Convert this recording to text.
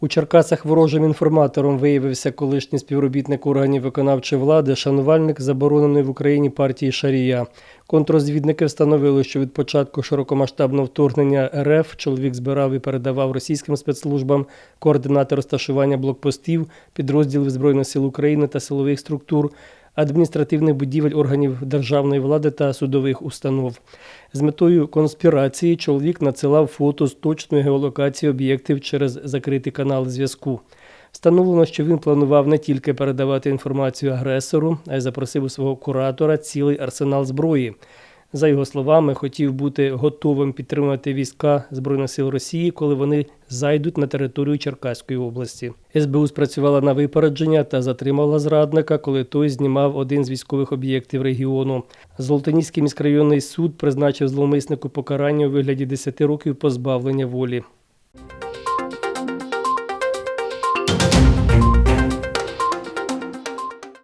У Черкасах ворожим інформатором виявився колишній співробітник органів виконавчої влади, шанувальник забороненої в Україні партії Шарія. Контрозвідники встановили, що від початку широкомасштабного вторгнення РФ чоловік збирав і передавав російським спецслужбам координати розташування блокпостів, підрозділів Збройних сил України та силових структур, адміністративних будівель органів державної влади та судових установ. З метою конспірації чоловік надсилав фото з точною геолокацією об'єктів через закритий канал зв'язку. Встановлено, що він планував не тільки передавати інформацію агресору, а й запросив у свого куратора цілий арсенал зброї. За його словами, хотів бути готовим підтримувати війська Збройних сил Росії, коли вони зайдуть на територію Черкаської області. СБУ спрацювала на випередження та затримала зрадника, коли той знімав один з військових об'єктів регіону. Золотоніський міськрайонний суд призначив зловмиснику покарання у вигляді 10 років позбавлення волі.